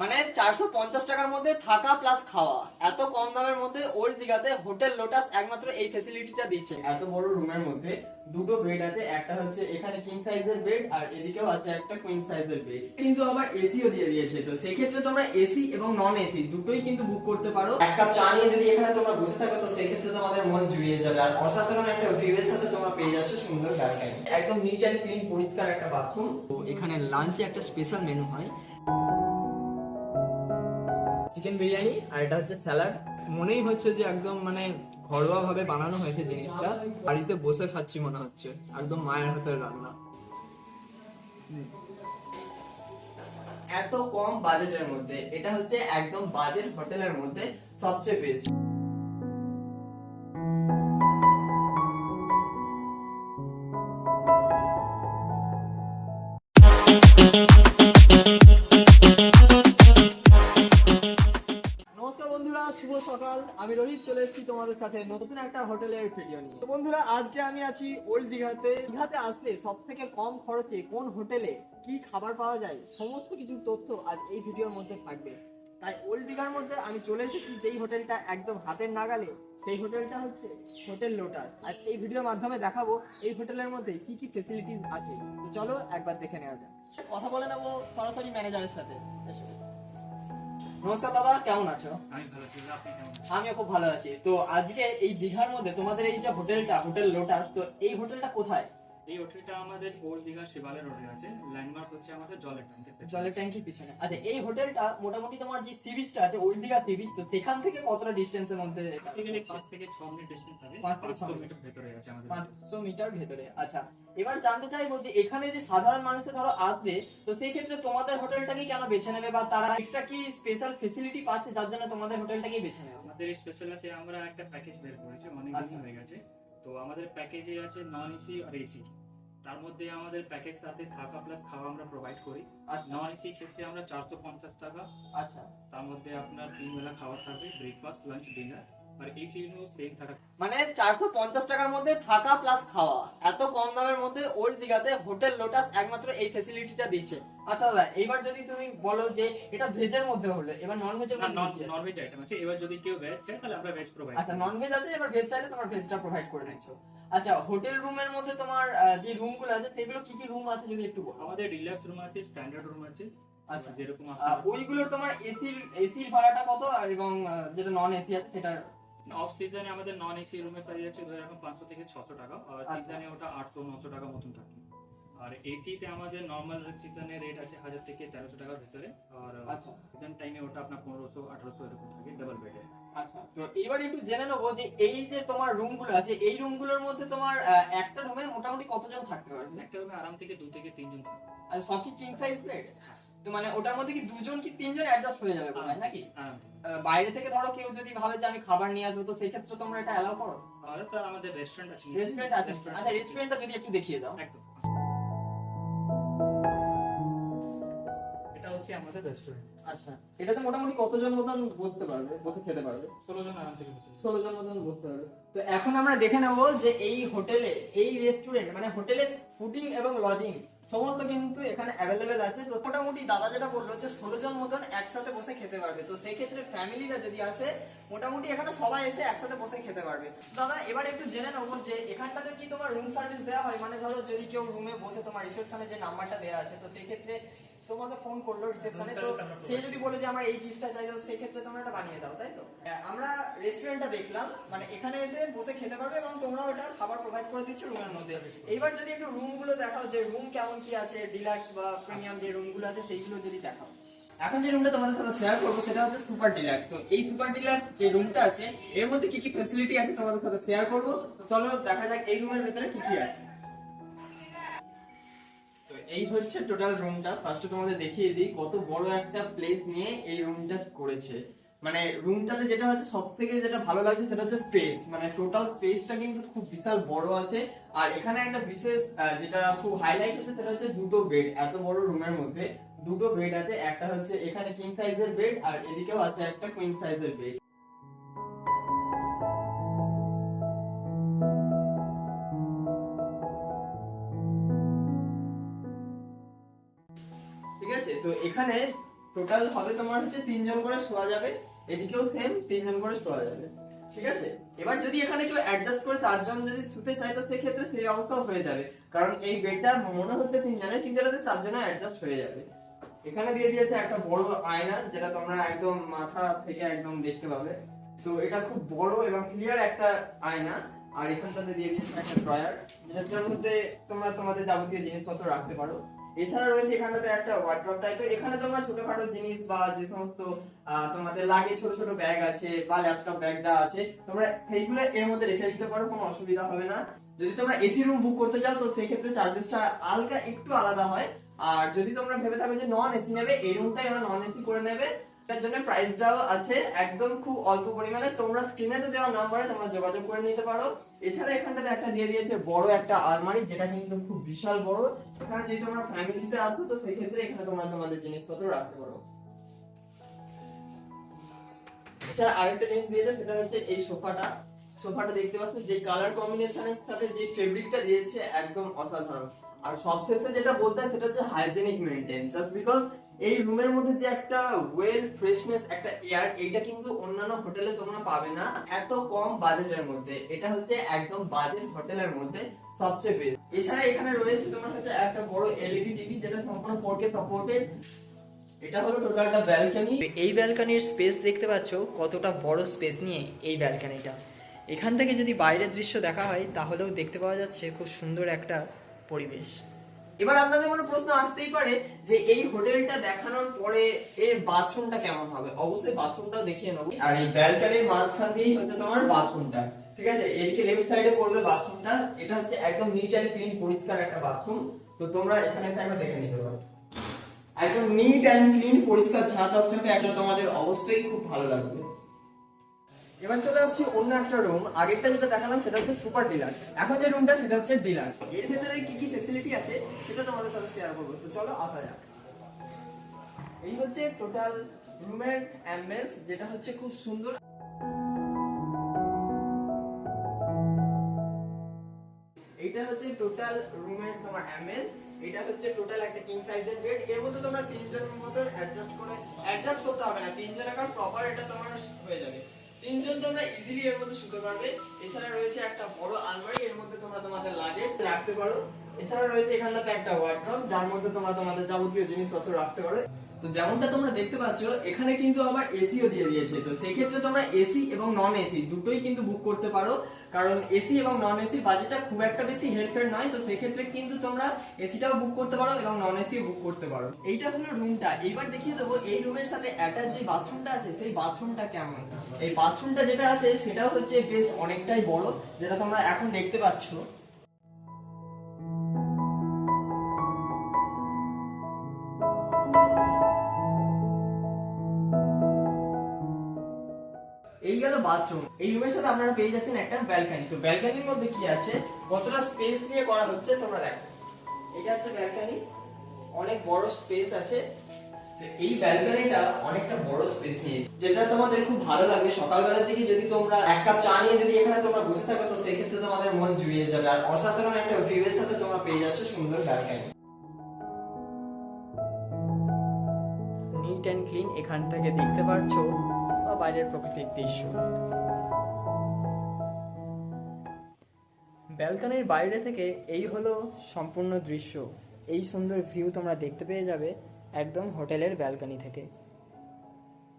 মানে চারশো পঞ্চাশ টাকার মধ্যে থাকা প্লাস খাওয়া। এত কম দামের মধ্যে ওল্ড দিঘাতে হোটেল লোটাস একমাত্র এই ফেসিলিটিটা দিচ্ছে। এত বড় রুমের মধ্যে দুটো বেড আছে একটা হচ্ছে এখানে কিং সাইজের বেড আর এদিকেও আছে একটা কুইন সাইজের বেড কিন্তু আবার এসিও দিয়ে দিয়েছে তো সেই ক্ষেত্রে তোমরা এসি এবং নন এসি দুটোই কিন্তু বুক করতে পারো। এক কাপ চা নিয়ে যদি এখানে তোমরা বসে থাকো তো সেই ক্ষেত্রে তোমাদের মন জুড়িয়ে যাবে। আর অসাধারণ একটা ভিউয়ের সাথে তোমরা পেয়ে যাচ্ছ সুন্দর ব্যালকনি একদম নিট অ্যান্ড ক্লিন পরিষ্কার একটা বাথরুম তো এখানে লাঞ্চে একটা স্পেশাল মেনু হয়। চিকেন বিরিয়ানি আর এটা হচ্ছে স্যালাড মনেই হচ্ছে যে একদম মানে ঘরোয়া ভাবে বানানো হয়েছে জিনিসটা। বাড়িতে বসে খাচ্ছি মনে হচ্ছে। একদম মায়ের হাতের রান্না। এত কম বাজেটের মধ্যে, এটা হচ্ছে একদম বাজেট হোটেলের মধ্যে সবচেয়ে বেস্ট নমস্কার আমি রোহিত চলে এসেছি তোমাদের সাথে নতুন একটা হোটেলের ভিডিও নিয়ে। তো বন্ধুরা, আজকে আমি আছি ওল্ড দীঘাতে। দীঘাতে আসলে সব থেকে কম খরচে কোন হোটেলে কি খাবার পাওয়া যায়, সমস্ত কিছু তথ্য আজ এই ভিডিওর মধ্যে থাকবে। তাই ওল্ড দীঘার মধ্যে আমি চলে এসেছি যেই হোটেলটা একদম হাতের নাগালে। সেই হোটেলটা হচ্ছে হোটেল লোটাস। আজ এই ভিডিওর মাধ্যমে দেখাবো এই হোটেলের মধ্যে কি কি ফেসিলিটিস আছে। তো চলো একবার দেখে নেওয়া যাক। কথা বলে নেব সরাসরি ম্যানেজারের সাথে। নমস্কার দাদা কেমন আছো? আমি ভালো ছিল আপনি কেমন আমিও খুব ভালো আছি। তো আজকে এই দীঘার মধ্যে তোমাদের এই যে হোটেলটা হোটেল লোটাস তো এই হোটেলটা কোথায়? এই হোটেলটা আমাদের ওল্ড দীঘা শিবালয় রোডে আছে হচ্ছে আমাদের জলের ট্যাঙ্কের জলের ট্যাঙ্কির পিছনে। আচ্ছা এই হোটেলটা মোটামুটি তোমার যে সি বিচটা আছে ওল্ড দীঘা সি বিচ তো সেখান থেকে কতটা ডিস্টেন্সের মধ্যে? এখানে পাঁচ থেকে ছ মিনিট ডিস্টেন্স থাকে পাঁচ থেকে ছ পাঁচশো মিনিট। মিটার ভেতরে আছে আমাদের পাঁচশো মিটার ভেতরে আচ্ছা। এবার জানতে চাইব যে এখানে যে সাধারণ মানুষে ধরো আসবে তো সেই ক্ষেত্রে তোমাদের হোটেলটাকে কেন বেছে নেবে বা তারা এক্সট্রা কি স্পেশাল ফেসিলিটি পাচ্ছে যার জন্য তোমাদের হোটেলটাকেই বেছে নেবে? আমাদের স্পেশাল আছে আমরা একটা প্যাকেজ বের করেছি অনেক আচ্ছা। দিন হয়ে গেছে। তো আমাদের প্যাকেজে আছে নন এসি আর এসি তার মধ্যে আমাদের প্যাকেজ সাথে থাকা প্লাস খাওয়া আমরা প্রোভাইড করি। আচ্ছা। নন এসি ক্ষেত্রে আমরা চারশো পঞ্চাশ টাকা। আচ্ছা। তার মধ্যে আপনার তিন বেলা খাবার থাকবে ব্রেকফাস্ট লাঞ্চ ডিনার আর এসি সেম থাকা। মানে চারশো পঞ্চাশ টাকার মধ্যে থাকা প্লাস খাওয়া। এত কম দামের মধ্যে ওল্ড দিঘাতে হোটেল লোটাস একমাত্র এই ফেসিলিটিটা দিচ্ছে। আচ্ছা দাদা এইবার যদি তুমি বলো যে এটা ভেজের মধ্যে হলো এবার নন ভেজের মধ্যে নন ভেজ আইটেম আছে। এবার যদি কেউ ভেজ চায় তাহলে আমরা ভেজ প্রোভাইড আচ্ছা নন ভেজ আছে এবার ভেজ চাইলে তোমার ভেজটা প্রোভাইড করে নিচ্ছ। আচ্ছা হোটেল রুমের মধ্যে তোমার যে রুমগুলো আছে সেগুলো কি কি রুম আছে যদি একটু বলো? আমাদের ডিলাক্স রুম আছে স্ট্যান্ডার্ড রুম আছে আচ্ছা। যেরকম ওইগুলোর তোমার এসি এসির ভাড়াটা কত? এবং যেটা নন এসি আছে সেটা অফ সিজনে আমাদের নন এসি রুমের প্রাইস আছে ধরে রাখুন পাঁচশো থেকে ছশো টাকা আর আচ্ছা। সিজনে ওটা আটশো নশো টাকা মতন থাকে। আর এসিতে আমাদের নর্মাল সিজনে রেট আছে হাজার থেকে তেরোশো টাকার ভিতরে আর আচ্ছা। সিজন টাইমে ওটা আপনার পনেরোশো আঠারোশো এরকম থাকে ডাবল বেডে আচ্ছা তো এবার একটু জেনে নেব যে এই যে তোমার রুমগুলো আছে এই রুমগুলোর মধ্যে তোমার একটা রুমে মোটামুটি কতজন থাকতে পারবে? একটা রুমে আরাম থেকে দু থেকে তিনজন আর সব কি কিং সাইজ বেড তো মানে ওটার মধ্যে কি দুজন কি তিনজন অ্যাডজাস্ট হয়ে যাবে বোধহয় নাকি? বাইরে থেকে ধরো কেউ যদি ভাবে যে আমি খাবার নিয়ে আসব তো সেই ক্ষেত্রে তোমরা এটা অ্যালাউ করো? আমাদের রেস্টুরেন্ট আছে। রেস্টুরেন্ট আছে। আচ্ছা রেস্টুরেন্টটা যদি একটু দেখিয়ে দাও। একদম। আমাদের রেস্টুরেন্ট আচ্ছা এটাতে মোটামুটি কতজন মতন বসতে পারবে? বসে খেতে পারবে? ষোলো জন আরাম থেকে বসে ষোলো জন মতন বসতে পারবে। তো এখন আমরা দেখে নেব যে এই হোটেলে এই রেস্টুরেন্ট মানে হোটেলে ফুডিং এবং লজিং সমস্ত কিন্তু এখানে অ্যাভেলেবেল আছে। তো মোটামুটি দাদা যেটা বলল যে ষোলো জন মতন একসাথে বসে খেতে পারবে। তো সেই ক্ষেত্রে ফ্যামিলিরা যদি আসে মোটামুটি এখানে সবাই এসে একসাথে বসে খেতে পারবে। দাদা এবার একটু জেনে নেব যে এখানটাতে কি তোমার রুম সার্ভিস দেওয়া হয়? মানে ধরো যদি কেউ রুমে বসে তোমার রিসেপশনে যে নাম্বারটা দেওয়া আছে তো সেই ক্ষেত্রে তোমাকে ফোন করল রিসেপশনে তো সে যদি বলে যে আমার এই ডিশটা চাই তো সেই ক্ষেত্রে তোমরা এটা বানিয়ে দাও তাই তো? হ্যাঁ, আমরা রেস্টুরেন্টটা দেখলাম। মানে এখানে এসে বসে খেতে পারবে এবং তোমরাও এটা খাবার প্রোভাইড করে দিচ্ছ রুমের মধ্যে। এইবার যদি একটু রুমগুলো দেখাও যে রুম কেমন কি আছে ডিলাক্স বা প্রিমিয়াম যে রুমগুলো আছে সেইগুলো যদি দেখাও। এখন যে রুমটা তোমাদের সাথে শেয়ার করব সেটা হচ্ছে সুপার ডিলাক্স তো এই সুপার ডিলাক্স যে রুমটা আছে এর মধ্যে কি কি ফেসিলিটি আছে তোমাদের সাথে শেয়ার করব? চলো দেখা যাক এই রুমের ভিতরে কি কি আছে। তো এই হচ্ছে টোটাল রুমটা ফার্স্টে তোমাদের দেখিয়ে দিই কত বড় একটা প্লেস নিয়ে এই রুমটা করেছে। মানে রুমটাতে যেটা হচ্ছে সব থেকে যেটা ভালো লাগছে সেটা হচ্ছে স্পেস মানে টোটাল স্পেসটা কিন্তু খুব বিশাল বড় আছে। আর এখানে একটা বিশেষ যেটা খুব হাইলাইট হচ্ছে সেটা হচ্ছে দুটো বেড এত বড় রুমের মধ্যে। দুটো বেড আছে, একটা হচ্ছে এখানে কিং সাইজের বেড আর এদিকেও আছে একটা কুইন সাইজের বেড ঠিক আছে? তো এখানে টোটাল হবে তোমার হচ্ছে তিনজন করে শোয়া যাবে। এদিকেও সেম তিনজন করে শোয়া যাবে। ঠিক আছে? এবার যদি এখানে কেউ অ্যাডজাস্ট করে চারজন যদি শুতে চায়, তো সেক্ষেত্রে সেই অবস্থাও হয়ে যাবে। কারণ এই বেডটা মনে হচ্ছে তিনজনের, কিন্তু এটাতে চারজনের অ্যাডজাস্ট হয়ে যাবে। এখানে দিয়ে দিয়েছে একটা বড় আয়না, যেটা তোমরা একদম মাথা থেকে একদম দেখতে পাবে। তো এটা খুব বড় এবং ক্লিয়ার একটা আয়না। আর এখানটাতে দিয়ে দিয়েছে একটা ড্রয়ার যেটার মধ্যে তোমরা তোমাদের যাবতীয় জিনিসপত্র রাখতে পারো। এছাড়া রয়েছে এখানটাতে একটা ওয়ার্ড্রপ টাইপের এখানে তোমার ছোটখাটো জিনিস বা যে সমস্ত তোমাদের লাগে ছোট ছোট ব্যাগ আছে বা ল্যাপটপ ব্যাগ যা আছে, তোমরা সেইগুলো এর মধ্যে রেখে দিতে পারো, কোনো অসুবিধা হবে না। যদি তোমরা এসি রুম বুক করতে চাও, তো সেক্ষেত্রে চার্জেসটা হালকা একটু আলাদা হয়। আর যদি তোমরা ভেবে থাকো যে নন এসি নেবে, এই রুমটাই ওরা নন এসি করে নেবে। তার জন্য প্রাইসটাও আছে একদম খুব অল্প পরিমাণে। তোমরা তো দেওয়া তোমরা যোগাযোগ করে নিতে পারো। এছাড়া এখানটাতে একটা দিয়ে দিয়েছে বড় একটা আলমারি, যেটা কিন্তু খুব বিশাল বড়। এখানে ফ্যামিলিতে তো সেই ক্ষেত্রে এখানে তোমরা তোমাদের জিনিসপত্র রাখতে পারো। জিনিস দিয়েছে, সেটা হচ্ছে এই সোফাটা। সোফাটা দেখতে পাচ্ছ, যে কালার কম্বিনেশনের সাথে যে ফেব্রিকটা দিয়েছে, একদম অসাধারণ। আর সবশেষে যেটা বলতে হয় সেটা হচ্ছে হাইজেনিক মেনটেন জাস্ট বিকজ এই রুমের মধ্যে যে একটা ওয়েল ফ্রেশনেস একটা এয়ার এটা কিন্তু অন্যান্য হোটেলে তোমরা পাবে না। এত কম বাজেটের মধ্যে। এটা হচ্ছে একদম বাজেট হোটেলের মধ্যে সবচেয়ে বেস্ট এছাড়া এখানে রয়েছে তোমার হচ্ছে একটা বড় এলইডি টিভি যেটা সম্পূর্ণ 4K সাপোর্টেড এটা হলো টোটালটা ব্যালকনি এই ব্যালকানির স্পেস দেখতে পাচ্ছ, কতটা বড় স্পেস নিয়ে এই ব্যালকানিটা এখান থেকে যদি বাইরের দৃশ্য দেখা হয়, তাহলেও দেখতে পাওয়া যাচ্ছে খুব সুন্দর একটা পরিবেশ। এবার আপনাদের মনে প্রশ্ন আসতেই পারে যে এই হোটেলটা দেখানোর পরে এর বাথরুমটা কেমন হবে? অবশ্যই বাথরুমটাও দেখিয়ে নেব। আর এই ব্যালকনির মাঝখান দিয়েই হচ্ছে তোমার বাথরুমটা। ঠিক আছে? এদিকে লেফট সাইডে পড়বে বাথরুমটা। এটা হচ্ছে একদম নিট অ্যান্ড ক্লিন পরিষ্কার একটা বাথরুম। তো তোমরা এখানে এসে একবার দেখে নিতে পারো। একদম নিট অ্যান্ড ক্লিন পরিষ্কার ঝাঁ চকচকে একটা তোমাদের অবশ্যই খুব ভালো লাগবে। এবার চলে আসছি অন্য একটা রুম আগেরটা যেটা দেখালাম, সেটা হচ্ছে সুপার ডিলাক্স এখন যে রুমটা সেটা হচ্ছে ডিলাক্স এর ভেতরে কি কি ফেসিলিটি আছে, সেটা তোমাদের সাথে শেয়ার করব। তো চলো, আসা যাক। এই হচ্ছে টোটাল রুমের অ্যাম্বিয়েন্স যেটা হচ্ছে খুব সুন্দর। এইটা হচ্ছে টোটাল রুমের তোমার অ্যাম্বিয়েন্স এটা হচ্ছে টোটাল একটা কিং সাইজের বেড এর মধ্যে তোমরা তিনজনের মতো অ্যাডজাস্ট করে অ্যাডজাস্ট করতে হবে না। তিনজন এখন প্রপার এটা তোমার হয়ে যাবে। তিনজন তোমরা ইজিলি এর মধ্যে শুতে পারবে। এছাড়া রয়েছে একটা বড় আলমারি, এর মধ্যে তোমরা তোমাদের লাগেজ রাখতে পারো। এছাড়া রয়েছে এখানটাতে একটা ওয়ার্ড্রপ যার মধ্যে তোমরা তোমাদের যাবতীয় জিনিসপত্র রাখতে পারো। তো যেমনটা তোমরা দেখতে পাচ্ছ, এখানে কিন্তু আবার এসিও দিয়ে দিয়েছে। তো সেই ক্ষেত্রে তোমরা এসি এবং নন এসি দুটোই কিন্তু বুক করতে পারো। কারণ এসি এবং নন এসি বাজেটটা খুব একটা বেশি হেল্পফেল নয়। তো সেই ক্ষেত্রে কিন্তু তোমরা এসিটাও বুক করতে পারো এবং নন এসিও বুক করতে পারো। এইটা হলো রুমটা এইবার দেখিয়ে দেবো এই রুমের সাথে অ্যাটাচ যে বাথরুমটা আছে, সেই বাথরুমটা কেমন? এই বাথরুমটা যেটা আছে, সেটাও হচ্ছে বেশ অনেকটাই বড়, যেটা তোমরা এখন দেখতে পাচ্ছ। বাথরুম এই রুমের সাথে আপনারা পেয়ে যাচ্ছেন একটা ব্যালকনি তো ব্যালকনির মধ্যে কি আছে? কতটা স্পেস নিয়ে করা হচ্ছে তোমরা দেখো। এটা হচ্ছে ব্যালকনি অনেক বড় স্পেস আছে। এই ব্যালকনিটা অনেকটা বড় স্পেস নিয়ে যেটা তোমাদের খুব ভালো লাগবে। সকালবেলার দিকে যদি তোমরা এক কাপ চা নিয়ে যদি এখানে তোমরা বসে থাকো, তো সেই ক্ষেত্রে তোমাদের মন জুড়িয়ে যাবে। আর অসাধারণ একটা ভিউয়ের সাথে তোমরা পেয়ে যাচ্ছ সুন্দর ব্যালকনি নিট অ্যান্ড ক্লিন এখান থেকে দেখতে পারছ। বা বাইরের প্রকৃতির দৃশ্য। ব্যালকনির বাইরে থেকে এই হলো সম্পূর্ণ দৃশ্য। এই সুন্দর ভিউ তোমরা দেখতে পেয়ে যাবে একদম হোটেলের ব্যালকনি থেকে।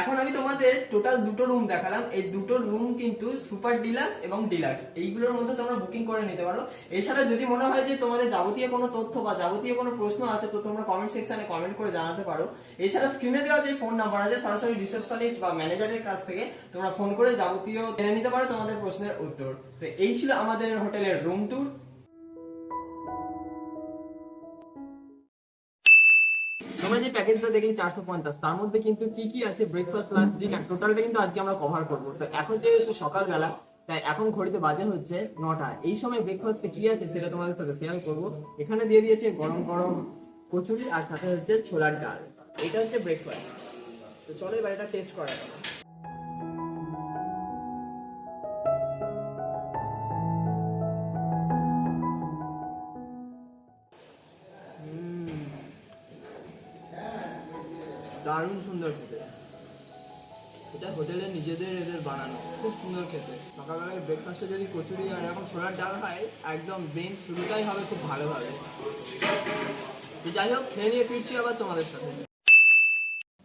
এখন আমি তোমাদের টোটাল দুটো রুম দেখালাম। এই দুটো রুম কিন্তু সুপার ডিলাক্স এবং ডিলাক্স এইগুলোর মধ্যে তোমরা বুকিং করে নিতে পারো। এছাড়া যদি মনে হয় যে তোমাদের যাবতীয় কোনো তথ্য বা যাবতীয় কোনো প্রশ্ন আছে, তো তোমরা কমেন্ট সেকশনে কমেন্ট করে জানাতে পারো। এছাড়া স্ক্রিনে দেওয়া যে ফোন নাম্বার আছে, সরাসরি রিসেপশনিস্ট বা ম্যানেজারের কাছ থেকে তোমরা ফোন করে যাবতীয় জেনে নিতে পারো তোমাদের প্রশ্নের উত্তর। তো এই ছিল আমাদের হোটেলের রুম ট্যুর প্যাকেজটা দেখলে চারশো পঞ্চাশ। তার মধ্যে কিন্তু কি কি আছে? ব্রেকফাস্ট লাঞ্চ ডিনার টোটালটা কিন্তু আজকে আমরা কভার করব। তো এখন যেহেতু সকালবেলা, তাই এখন ঘড়িতে বাজে হচ্ছে নটা। এই সময় ব্রেকফাস্টে কি আছে সেটা তোমাদের সাথে শেয়ার করব। এখানে দিয়ে দিয়েছে গরম গরম কচুরি আর সাথে হচ্ছে ছোলার ডাল। এটা হচ্ছে ব্রেকফাস্ট তো চলো এবার এটা টেস্ট করা যাবে দারুণ সুন্দর খেতে। এটা হোটেলে নিজেদের এদের বানানো। খুব সুন্দর খেতে। সকালবেলায় ব্রেকফাস্টে যদি কচুরি আর এরকম ছোলার ডাল হয়, একদম বেন শুরুটাই হবে খুব ভালোভাবে। তো যাই হোক, খেয়ে নিয়ে ফিরছি আবার তোমাদের সাথে।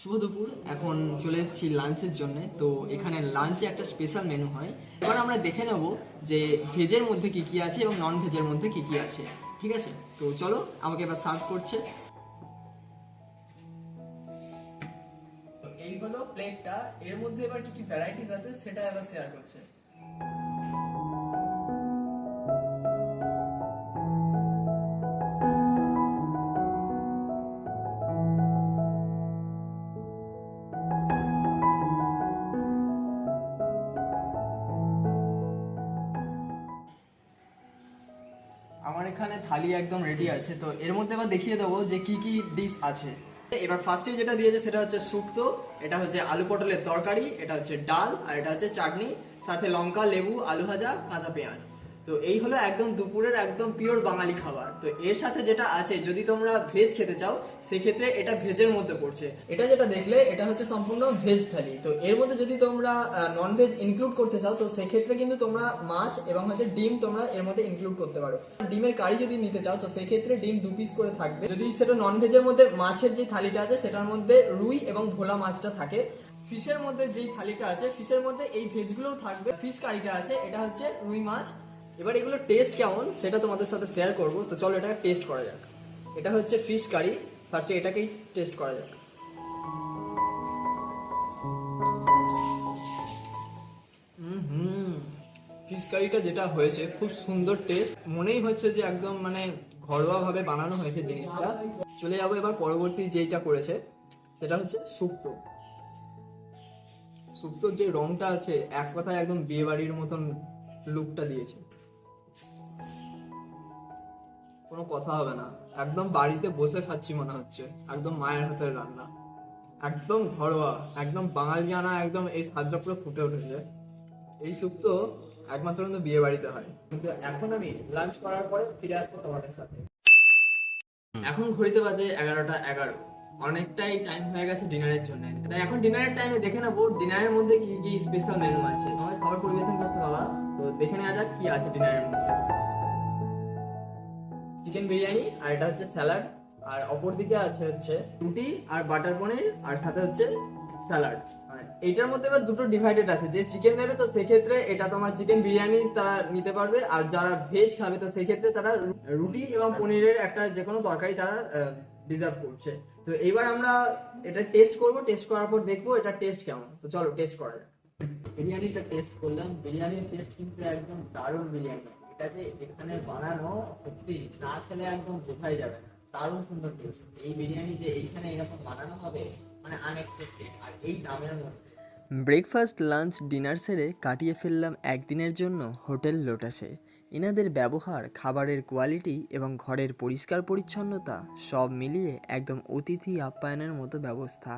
শুভ দুপুর। এখন চলে এসেছি লাঞ্চের জন্য। তো এখানে লাঞ্চে একটা স্পেশাল মেনু হয়। এবার আমরা দেখে নেব যে ভেজের মধ্যে কি কি আছে এবং নন ভেজের মধ্যে কি কি আছে। ঠিক আছে? তো চলো, আমাকে এবার সার্ভ করছে। হলো প্লেটটা এর মধ্যে এবার কি কি ভ্যারাইটিস আছে সেটা এবার শেয়ার করছে। আমার এখানে থালি একদম রেডি আছে, তো এর মধ্যে এবার দেখিয়ে দেবো যে কি কি ডিশ আছে। এবার ফার্স্টে যেটা দিয়েছে সেটা হচ্ছে শুক্তো, এটা হচ্ছে আলু পটলের তরকারি, এটা হচ্ছে ডাল, আর এটা হচ্ছে চাটনি, সাথে লঙ্কা, লেবু, আলু ভাজা, কাঁচা পেঁয়াজ। তো এই হলো একদম দুপুরের একদম পিওর বাঙালি খাবার। তো এর সাথে যেটা আছে, যদি তোমরা ভেজ খেতে চাও, সেক্ষেত্রে এটা ভেজের মধ্যে পড়ছে। এটা যেটা দেখলে, এটা হচ্ছে সম্পূর্ণ ভেজ থালি। তো এর মধ্যে যদি তোমরা নন ভেজ ইনক্লুড করতে চাও, তো সেক্ষেত্রে কিন্তু তোমরা মাছ এবং হচ্ছে ডিম তোমরা এর মধ্যে ইনক্লুড করতে পারো। ডিমের কারি যদি নিতে চাও, তো সেক্ষেত্রে ডিম দু পিস করে থাকবে। যদি সেটা নন ভেজের মধ্যে মাছের যে থালিটা আছে, সেটার মধ্যে রুই এবং ভোলা মাছটা থাকে। ফিশের মধ্যে যেই থালিটা আছে ফিশের মধ্যে এই ভেজগুলোও থাকবে। ফিশ কারিটা আছে, এটা হচ্ছে রুই মাছ এবার এগুলো টেস্ট কেমন, সেটা তোমাদের সাথে শেয়ার করব। তো চলো এটা টেস্ট করা যাক। এটা হচ্ছে ফিশ কারি ফার্স্টে এটাকেই টেস্ট করা যাক। হুম। ফিশ কারিটা যেটা হয়েছে, খুব সুন্দর টেস্ট মনেই হচ্ছে যে একদম মানে ঘরোয়া ভাবে বানানো হয়েছে জিনিসটা। চলে যাব এবার পরবর্তী যেইটা করেছে, সেটা হচ্ছে শুক্তো। শুক্তোর যে রংটা আছে, এক কথায় একদম বিয়ে বাড়ির মতন লুকটা দিয়েছে। কোনো কথা হবে না। একদম বাড়িতে বসে খাচ্ছি মনে হচ্ছে। একদম মায়ের হাতের রান্না। একদম ঘরোয়া একদম বাঙালিয়ানা একদম এই স্বাদটা পুরো ফুটে উঠেছে। এই স্যুপ তো একমাত্র কিন্তু বিয়ে বাড়িতে হয়। কিন্তু এখন আমি লাঞ্চ করার পরে ফিরে আসছি তোমাদের সাথে। এখন ঘড়িতে বাজে এগারোটা এগারো। অনেকটাই টাইম হয়ে গেছে ডিনারের জন্য। তাই এখন ডিনারের টাইমে দেখে নেব ডিনারের মধ্যে কি কি স্পেশাল মেনু আছে। তোমার খাবার পরিবেশন করছে বাবা। তো দেখে নেওয়া যাক কি আছে ডিনারের মধ্যে। চিকেন বিরিয়ানি আর এটা হচ্ছে স্যালাড আর অপর দিকে আছে হচ্ছে রুটি আর বাটার পনির আর সাথে হচ্ছে স্যালাড এইটার মধ্যে এবার দুটো ডিভাইডেড আছে। যে চিকেন নেবে তো সেক্ষেত্রে এটা তোমার চিকেন বিরিয়ানি তারা নিতে পারবে আর যারা ভেজ খাবে তো সেক্ষেত্রে তারা রুটি এবং পনিরের একটা যে কোনো তরকারি তারা ডিজার্ভ করছে। তো এইবার আমরা এটা টেস্ট করব। টেস্ট করার পর দেখব এটা টেস্ট কেমন। তো চলো টেস্ট করা যাক। বিরিয়ানিটা টেস্ট করলাম। বিরিয়ানির টেস্ট কিন্তু একদম দারুণ বিরিয়ানি। এটা যে এখানে বানানো সত্যি না খেলে একদম বোঝাই যাবে দারুণ সুন্দর টেস্ট এই বিরিয়ানি যে এইখানে এরকম বানানো হবে মানে আনএক্সপেক্টেড আর এই দামের মধ্যে। ব্রেকফাস্ট লাঞ্চ ডিনার সেরে কাটিয়ে ফেললাম একদিনের জন্য হোটেল লোটাসে। এনাদের ব্যবহার, খাবারের কোয়ালিটি এবং ঘরের পরিষ্কার পরিচ্ছন্নতা সব মিলিয়ে একদম অতিথি আপ্যায়নের মতো ব্যবস্থা।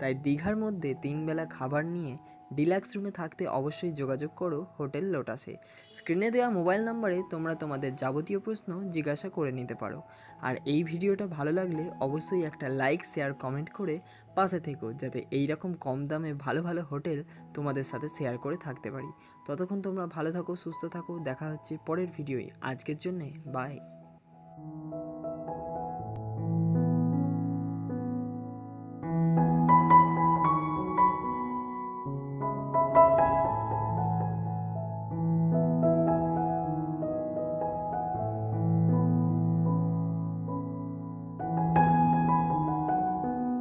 তাই দীঘার মধ্যে তিনবেলা খাবার নিয়ে ডিলাক্স রুমে থাকতে অবশ্যই যোগাযোগ করো হোটেল লোটাসে। স্ক্রিনে দেওয়া মোবাইল নম্বরে তোমরা তোমাদের যাবতীয় প্রশ্ন জিজ্ঞাসা করে নিতে পারো। আর এই ভিডিওটা ভালো লাগলে অবশ্যই একটা লাইক, শেয়ার, কমেন্ট করে পাশে থেকো, যাতে এই রকম কম দামে ভালো ভালো হোটেল তোমাদের সাথে শেয়ার করে থাকতে পারি। ততক্ষণ তোমরা ভালো থাকো, সুস্থ থাকো, দেখা হচ্ছে পরের ভিডিওয়। আজকের জন্যে বাই